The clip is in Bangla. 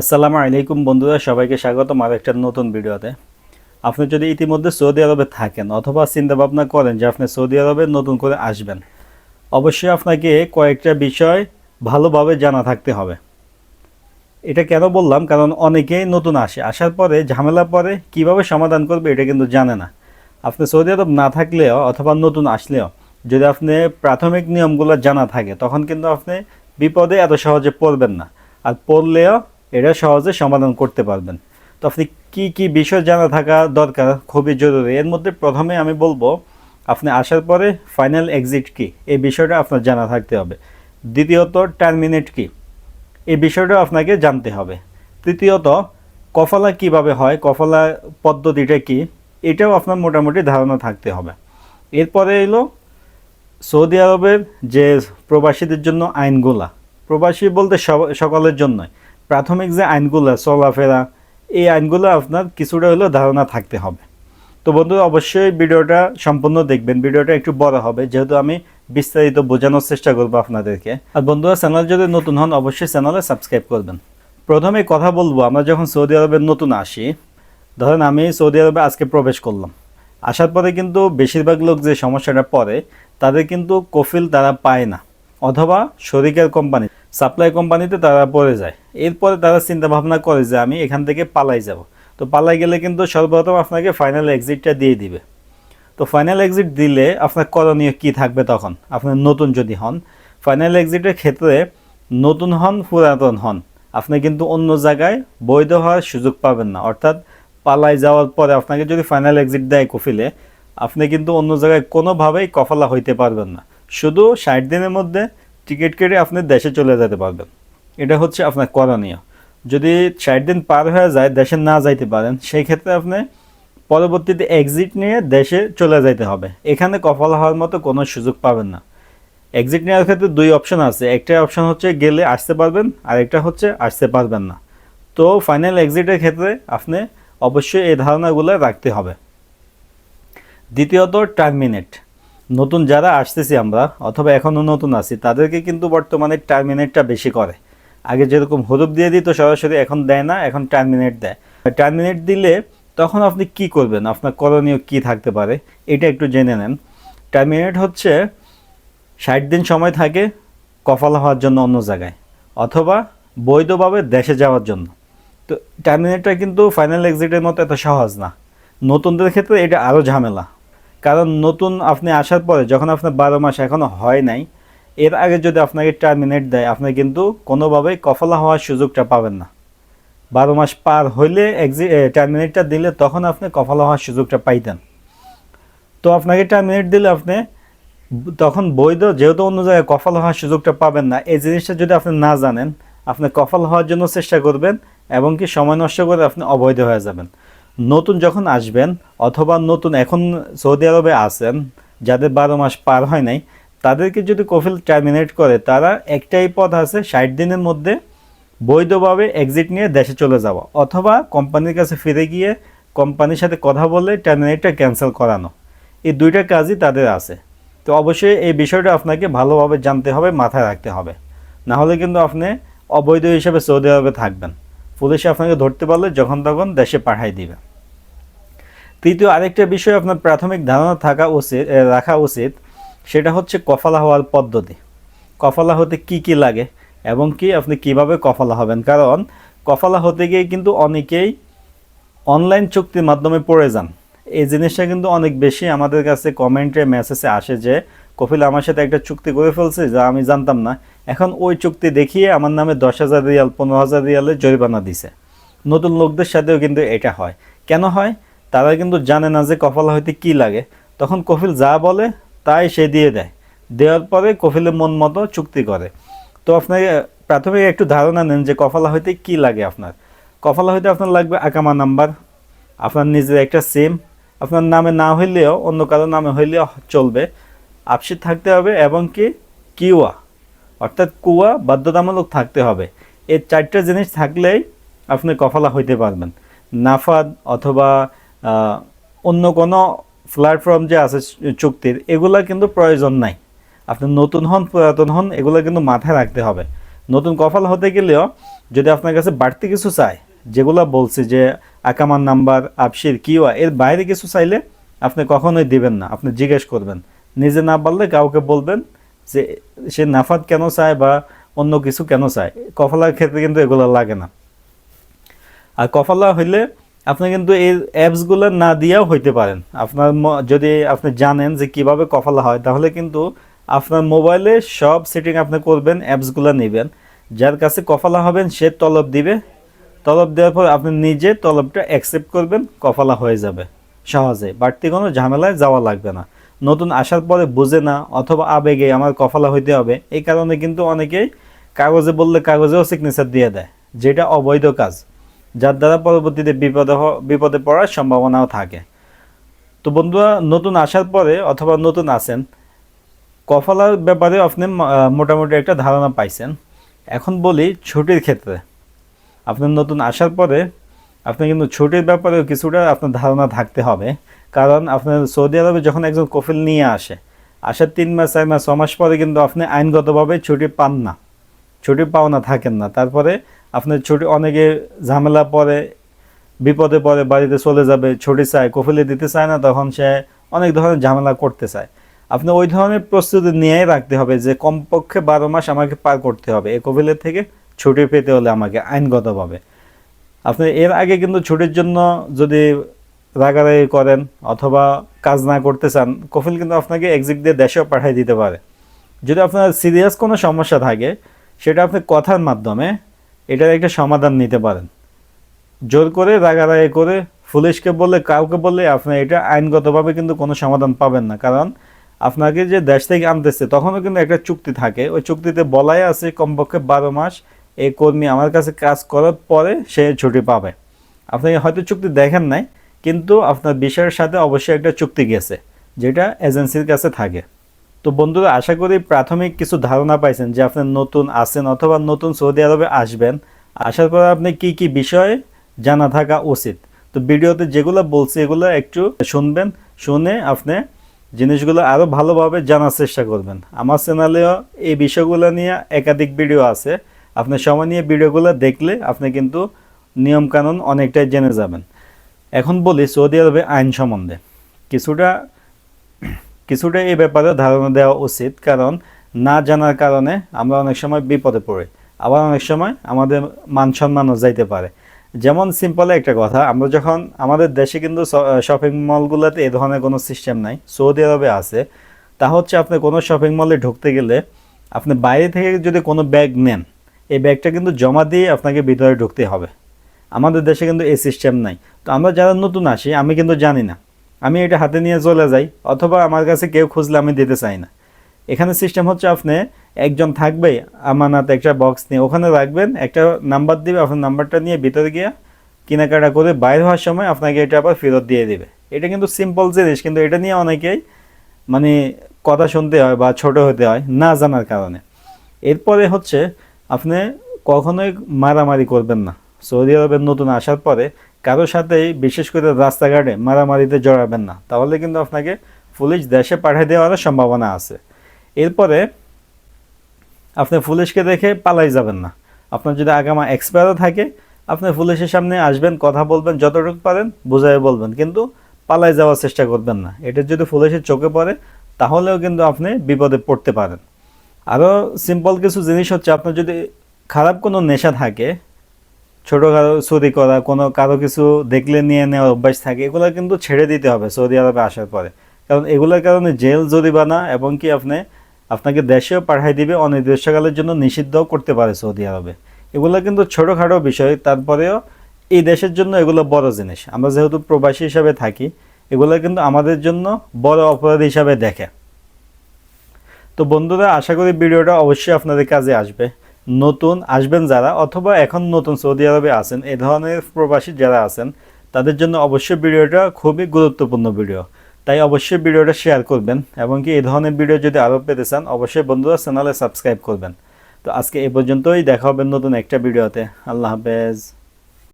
আসসালামু আলাইকুম বন্ধুরা, সবাইকে স্বাগতম আর একটা নতুন ভিডিওতে। আপনি যদি ইতিমধ্যে সৌদি আরবে থাকেন অথবা চিন্তা ভাবনা করেন যে আপনি সৌদি আরবে নতুন করে আসবেন, অবশ্যই আপনাকে কয়েকটা বিষয় ভালোভাবে জানা থাকতে হবে। এটা কেন বললাম? কারণ অনেকেই নতুন আসে, আসার পরে ঝামেলা পরে কীভাবে সমাধান করবে এটা কিন্তু জানে না। আপনি সৌদি আরব না থাকলেও অথবা নতুন আসলেও যদি আপনি প্রাথমিক নিয়মগুলো জানা থাকে, তখন কিন্তু আপনি বিপদে এত সহজে পড়বেন না। আর পড়লেও এটা সহজে সমাধান করতে পারবেন। তো আপনি কি কি বিষয় জানা থাকা দরকার খুবই জরুরি। এর মধ্যে প্রথমে আমি বলব, আপনি আসার পরে ফাইনাল এক্সিট কি? এই বিষয়টা আপনার জানা থাকতে হবে। দ্বিতীয়ত টার্মিনেট কি? এই বিষয়টা আপনাকে জানতে হবে। তৃতীয়ত, কফলা কীভাবে হয়, কফলা পদ্ধতিটা কি? এটাও আপনার মোটামুটি ধারণা থাকতে হবে। এরপরে এলো সৌদি আরবের যে প্রবাসীদের জন্য আইনগুলা। প্রবাসী বলতে সকলের জন্যই। প্রাথমিক যে আইনগুলো, চলাফেরা, এই আইনগুলো আপনার কিছুটা হলেও ধারণা থাকতে হবে। তো বন্ধুরা, অবশ্যই ভিডিওটা সম্পূর্ণ দেখবেন। ভিডিওটা একটু বড় হবে, যেহেতু আমি বিস্তারিত বোঝানোর চেষ্টা করব আপনাদেরকে। আর বন্ধুরা, চ্যানেল যদি নতুন হন, অবশ্যই চ্যানেলে সাবস্ক্রাইব করবেন। প্রথমে কথা বলব, আমরা যখন সৌদি আরবের নতুন আসি, ধরেন আমি সৌদি আরবে আজকে প্রবেশ করলাম। আসার পরে কিন্তু বেশিরভাগ লোক যে সমস্যাটা পড়ে, তাদের কিন্তু কফিল তারা পায় না, অথবা শরিকের কোম্পানি সাপ্লাই কোম্পানিতে তারা পড়ে যায়। এরপরে তারা চিন্তা ভাবনা করে যে আমি এখান থেকে পালাই যাব। তো পালাই গেলে কিন্তু সর্বপ্রথম আপনাকে ফাইনাল এক্সিটটা দিয়ে দিবে। তো ফাইনাল এক্সিট দিলে আপনার করণীয় কি থাকবে তখন? আপনার নতুন যদি হন ফাইনাল এক্সিটের ক্ষেত্রে নতুন হন, পুরাতন হন, আপনি কিন্তু অন্য জায়গায় বৈধ হওয়ার সুযোগ পাবেন না। অর্থাৎ পালাই যাওয়ার পরে আপনাকে যদি ফাইনাল এক্সিট দেয় কফিলে, আপনি কিন্তু অন্য জায়গায় কোনোভাবেই কফলা হইতে পারবেন না। শুধু ষাট দিনের মধ্যে টিকিট কেটে আপনি দেশে চলে যেতে পারবেন। এটা হচ্ছে আপনার করণীয়। যদি ষাট দিন পার হয়ে যায়, দেশে না যাইতে পারেন সেই ক্ষেত্রে আপনি পরবর্তীতে এক্সিট নিয়ে দেশে চলে যাইতে হবে। এখানে কফল হওয়ার মতো কোনো সুযোগ পাবেন না। এক্সিট নেওয়ার ক্ষেত্রে দুই অপশন আছে। একটা অপশন হচ্ছে গেলে আসতে পারবেন আর একটা হচ্ছে আসতে পারবেন না। তো ফাইনাল এক্সিটের ক্ষেত্রে আপনি অবশ্যই এই ধারণাগুলো রাখতে হবে। দ্বিতীয়ত টার্মিনেট নতুন যারা আসতেছি আমরা, অথবা এখনও নতুন আছি, তাদেরকে কিন্তু বর্তমানে টার্মিনেটটা বেশি করে। আগে যেরকম হরুপ দিয়ে দিত, সরাসরি এখন দেয় না, এখন টার্মিনেট দেয়। টার্মিনেট দিলে তখন আপনি কি করবেন? আপনার করণীয় কি থাকতে পারে? এটা একটু জেনে নেন। টার্মিনেট হচ্ছে ষাট দিন সময় থাকে কফালা হওয়ার জন্য অন্য জায়গায়, অথবা বৈধভাবে দেশে যাওয়ার জন্য। তো টার্মিনেটটা কিন্তু ফাইনাল এক্সিটের মতো এত সহজ না। নতুনদের ক্ষেত্রে এটা আরও ঝামেলা। কারণ নতুন আপনি আসার পরে যখন আপনার বারো মাস এখনও হয় নাই, এর আগে যদি আপনাকে টার্মিনেট দেয়, আপনি কিন্তু কোনোভাবেই কফলা হওয়ার সুযোগটা পাবেন না। বারো মাস পার হইলে এক্সি টার্মিনেটটা দিলে তখন আপনি কফলা হওয়ার সুযোগটা পাইতেন। তো আপনাকে টার্মিনেট দিলে আপনি তখন বৈধ যেহেতু অন্য জায়গায় কফল হওয়ার সুযোগটা পাবেন না, এই জিনিসটা যদি আপনি না জানেন, আপনি কফল হওয়ার জন্য চেষ্টা করবেন এবং কি সময় নষ্ট করে আপনি অবৈধ হয়ে যাবেন। নতুন যখন আসবেন অথবা নতুন এখন সৌদি আরবে আছেন, যাদের বারো মাস পার হয় নাই, তাদেরকে যদি কফিল টার্মিনেট করে, তারা একটাই পথ আছে ষাট দিনের মধ্যে বৈধভাবে এক্সিট নিয়ে দেশে চলে যাওয়া অথবা কোম্পানির কাছে ফিরে গিয়ে কোম্পানির সাথে কথা বলে টার্মিনেটটা ক্যান্সেল করানো। এই দুইটা কাজই তাদের আছে। তো অবশ্যই এই বিষয়টা আপনাকে ভালোভাবে জানতে হবে, মাথায় রাখতে হবে। না হলে কিন্তু আপনি অবৈধ হিসেবে সৌদি আরবে থাকবেন। পুলিশে আপনাকে ধরতে পারলে যখন তখন দেশে পাঠাই দিবে। তৃতীয় আরেকটা বিষয় আপনার প্রাথমিক ধারণা থাকা উচিত রাখা উচিত, সেটা হচ্ছে কফলা হওয়ার পদ্ধতি। কফলা হতে কি কি লাগে এবং কি আপনি কীভাবে কফলা হবেন? কারণ কফলা হতে গিয়ে কিন্তু অনেকেই অনলাইন চুক্তির মাধ্যমে পড়ে যান। এই জিনিসটা কিন্তু অনেক বেশি আমাদের কাছে কমেন্টে, মেসেজে আসে যে কপিল আমার সাথে একটা চুক্তি করে ফেলছে যা আমি জানতাম না। এখন ওই চুক্তি দেখিয়ে আমার নামে দশ হাজার রিয়াল, পনেরো হাজার রিয়ালের জরিমানা দিছে। নতুন লোকদের সাথেও কিন্তু এটা হয়। কেন হয়? তারা কিন্তু জানে না যে কপাল হইতে কি লাগে। তখন কফিল যা বলে তাই সে দিয়ে দেয়। দেওয়ার পরে কফিলের মন মতো চুক্তি করে। তো আপনাকে প্রাথমিক একটু ধারণা নেন যে কফলা হইতে কি লাগে আপনার। কফলা হইতে আপনার লাগবে আকামা নাম্বার, আপনার নিজের একটা সিম, আপনার নামে না হইলেও অন্য কারও নামে হইলেও চলবে। আপসিট থাকতে হবে এবং কি? কিওয়া অর্থাৎ কুয়া, বাধ্যতামূলক থাকতে হবে। এই চারটা জিনিস থাকলেই আপনি কফলা হইতে পারবেন। নাফাদ অথবা অন্য কোনো প্ল্যাটফর্ম যে আছে চুক্তির, এগুলা কিন্তু প্রয়োজন নাই। আপনি নতুন হন, পুরাতন হন, এগুলো কিন্তু মাথায় রাখতে হবে। নতুন কফাল হতে গেলেও যদি আপনার কাছে বাড়তি কিছু চায়, যেগুলো বলছে যে আকামার নাম্বার আপসির কিওয়া এর বাইরে কিছু চাইলে আপনি কখনোই দিবেন না। আপনি জিজ্ঞেস করবেন নিজে না পারলে কাউকে বলবেন যে সে নাফাত কেন চায় বা অন্য কিছু কেন চায়। কফলার ক্ষেত্রে কিন্তু এগুলো লাগে না। আর কফলা হইলে আপনি কিন্তু এই অ্যাপসগুলো না দিয়েও হইতে পারেন। আপনার যদি আপনি জানেন যে কীভাবে কফলা হয়, তাহলে কিন্তু আপনার মোবাইলে সব সেটিং আপনি করবেন, অ্যাপসগুলো নেবেন। যার কাছে কফলা হবেন, সে তলব দিবে। তলব দেওয়ার পর আপনি নিজে তলবটা অ্যাকসেপ্ট করবেন, কফলা হয়ে যাবে। সহজে। বাড়তি কোনো ঝামেলায় যাওয়া লাগবে না। নতুন আসার পরে বোঝে না অথবা আবেগে আমার কফলা হইতে হবে। এই কারণে কিন্তু অনেকেই কাগজে বললে কাগজেও সিগনেচার দিয়ে দেয়, যেটা অবৈধ কাজ, যার দ্বারা পরবর্তীতে বিপদে বিপদে পড়ার সম্ভাবনাও থাকে। তো বন্ধুরা, নতুন আসার পরে অথবা নতুন আসেন কফলার ব্যাপারে আপনি মোটামুটি একটা ধারণা পাইছেন। এখন বলি ছুটির ক্ষেত্রে আপনার নতুন আসার পরে আপনি কিন্তু ছুটির ব্যাপারেও কিছুটা আপনার ধারণা থাকতে হবে। কারণ আপনার সৌদি আরবে যখন একজন কফিল নিয়ে আসে, আসার তিন মাস, চার মাস, ছ মাস পরে কিন্তু আপনি আইনগতভাবে ছুটি পান না। ছুটি পাওনা থাকেন না। তারপরে আপনার ছুটি, অনেকে ঝামেলা পরে, বিপদে পরে বাড়িতে চলে যাবে, ছুটি চায়, কফিলে দিতে চায় না, তখন সে অনেক ধরনের ঝামেলা করতে চায়। আপনি ওই ধরনের প্রস্তুতি নিয়েই রাখতে হবে যে, কমপক্ষে বারো মাস আমাকে পার করতে হবে। এই কফিলের থেকে ছুটি পেতে হলে আমাকে আইনগতভাবে। আপনি এর আগে কিন্তু ছুটির জন্য যদি রাগারাগি করেন অথবা কাজ না করতে চান, কফিল কিন্তু আপনাকে এক্সিট দিয়ে দেশেও পাঠিয়ে দিতে পারে। যদি আপনার সিরিয়াস কোনো সমস্যা থাকে, সেটা আপনি কথার মাধ্যমে এটার একটা সমাধান নিতে পারেন। জোর করে রাগারাগি করে পুলিশকে বললে, কাউকে বললে আপনি এটা আইনগতভাবে কিন্তু কোনো সমাধান পাবেন না। কারণ আপনাকে যে দেশ থেকে আনতেছে, তখনও কিন্তু একটা চুক্তি থাকে। ওই চুক্তিতে বলাই আছে কমপক্ষে বারো মাস এই কর্মী আমার কাছে কাজ করার পরে সে ছুটি পাবে। আপনি হয়তো চুক্তি দেখেন নাই, কিন্তু আপনার বিষয়ের সাথে অবশ্যই একটা চুক্তি গেছে, যেটা এজেন্সির কাছে থাকে। তো বন্ধুরা, আশা করি প্রাথমিক কিছু ধারণা পাইছেন যে আপনি নতুন আসেন অথবা নতুন সৌদি আরবে আসবেন। আসার পর আপনি কি কি বিষয়ে জানা থাকা উচিত। তো ভিডিওতে যেগুলো বলছি, এগুলো একটু শুনবেন, শুনে আপনি জিনিসগুলো আরও ভালোভাবে জানার চেষ্টা করবেন। আমার চ্যানেলেও এই বিষয়গুলো নিয়ে একাধিক ভিডিও আছে। আপনি সময় নিয়ে ভিডিওগুলো দেখলে আপনি কিন্তু নিয়মকানুন অনেকটাই জেনে যাবেন। এখন বলি সৌদি আরবে আইন সম্বন্ধে। কিছুটা কিছুটা এই ব্যাপারে ধারণা দেওয়া উচিত, কারণ না জানার কারণে আমরা অনেক সময় বিপদে পড়ি। আবার অনেক সময় আমাদের মান সম্মানও যাইতে পারে। যেমন সিম্পলে একটা কথা, আমরা যখন আমাদের দেশে কিন্তু শপিং মলগুলোতে এ ধরনের কোনো সিস্টেম নাই, সৌদি আরবে আছে, তা হচ্ছে আপনি কোনো শপিং মলে ঢুকতে গেলে আপনি বাইরে থেকে যদি কোনো ব্যাগ নেন এই ব্যাগটা কিন্তু জমা দিয়ে আপনাকে ভিতরে ঢুকতে হবে। আমাদের দেশে কিন্তু এই সিস্টেম নাই। তো আমরা যারা নতুন আসি, আমি কিন্তু জানি না। আমি এটা হাতে নিয়ে চলে যাই, অথবা আমার কাছে কেউ খুঁজলে আমি দিতে চাই না। এখানে সিস্টেম হচ্ছে আপনি একজন থাকবে আমানাত একটা বক্স নিয়ে। ওখানে রাখবেন, একটা নাম্বার দিবে, আপনার নাম্বারটা নিয়ে ভিতরে গিয়ে কেনাকাটা করে বাইর হওয়ার সময় আপনাকে এটা আবার ফেরত দিয়ে দেবে। এটা কিন্তু সিম্পল জিনিস, কিন্তু এটা নিয়ে অনেকেই মানে কথা শুনতে হয় বা ছোট হতে হয় না জানার কারণে। এরপরে হচ্ছে আপনি কখনোই মারামারি করবেন না। সৌদি আরবের নতুন আসার পরে কারোর সাথেই, বিশেষ করে রাস্তাঘাটে মারামারিতে জড়াবেন না। তাহলে কিন্তু আপনাকে পুলিশ দেশে পাঠিয়ে দেওয়ার সম্ভাবনা আছে। এরপরে আপনি পুলিশকে দেখে পালাই যাবেন না। আপনার যদি আগামা এক্সপায়ারও থাকে, আপনি পুলিশের সামনে আসবেন, কথা বলবেন, যতটুকু পারেন বুঝাই বলবেন। কিন্তু পালাই যাওয়ার চেষ্টা করবেন না। এটা যদি পুলিশের চোখে পড়ে, তাহলেও কিন্তু আপনি বিপদে পড়তে পারেন। আরও সিম্পল কিছু জিনিস হচ্ছে, আপনার যদি খারাপ কোনো নেশা থাকে ছোটো কারও চুরি করা, কোনো কারও কিছু দেখলে নিয়ে নেওয়ার অভ্যাস থাকে, এগুলো কিন্তু ছেড়ে দিতে হবে সৌদি আরবে আসার পরে। কারণ এগুলোর কারণে জেল, জরিমানা এবং কি আপনি, আপনাকে দেশেও পাঠাই দিবে, অনির্দিষ্টকালের জন্য নিষিদ্ধও করতে পারে সৌদি আরবে। এগুলো কিন্তু ছোটোখাটো বিষয়, তারপরেও এই দেশের জন্য এগুলো বড় জিনিস। আমরা যেহেতু প্রবাসী হিসাবে থাকি, এগুলো কিন্তু আমাদের জন্য বড় অপরাধ হিসাবে দেখে। তো বন্ধুরা, আশা করি ভিডিওটা অবশ্যই আপনাদের কাজে আসবে। নতুন আসবেন যারা অথবা এখন নতুন সৌদি আরবে আছেন, এ ধরনের প্রবাসী যারা আছেন, তাদের জন্য অবশ্যই ভিডিওটা খুবই গুরুত্বপূর্ণ ভিডিও। তাই অবশ্যই ভিডিওটা শেয়ার করবেন এবং কি এই ধরনের ভিডিও যদি আরও পেতে চান, অবশ্যই বন্ধুরা চ্যানেলে সাবস্ক্রাইব করবেন। তো আজকে এ পর্যন্তই, দেখা হবে নতুন একটা ভিডিওতে। আল্লাহ হাফেজ।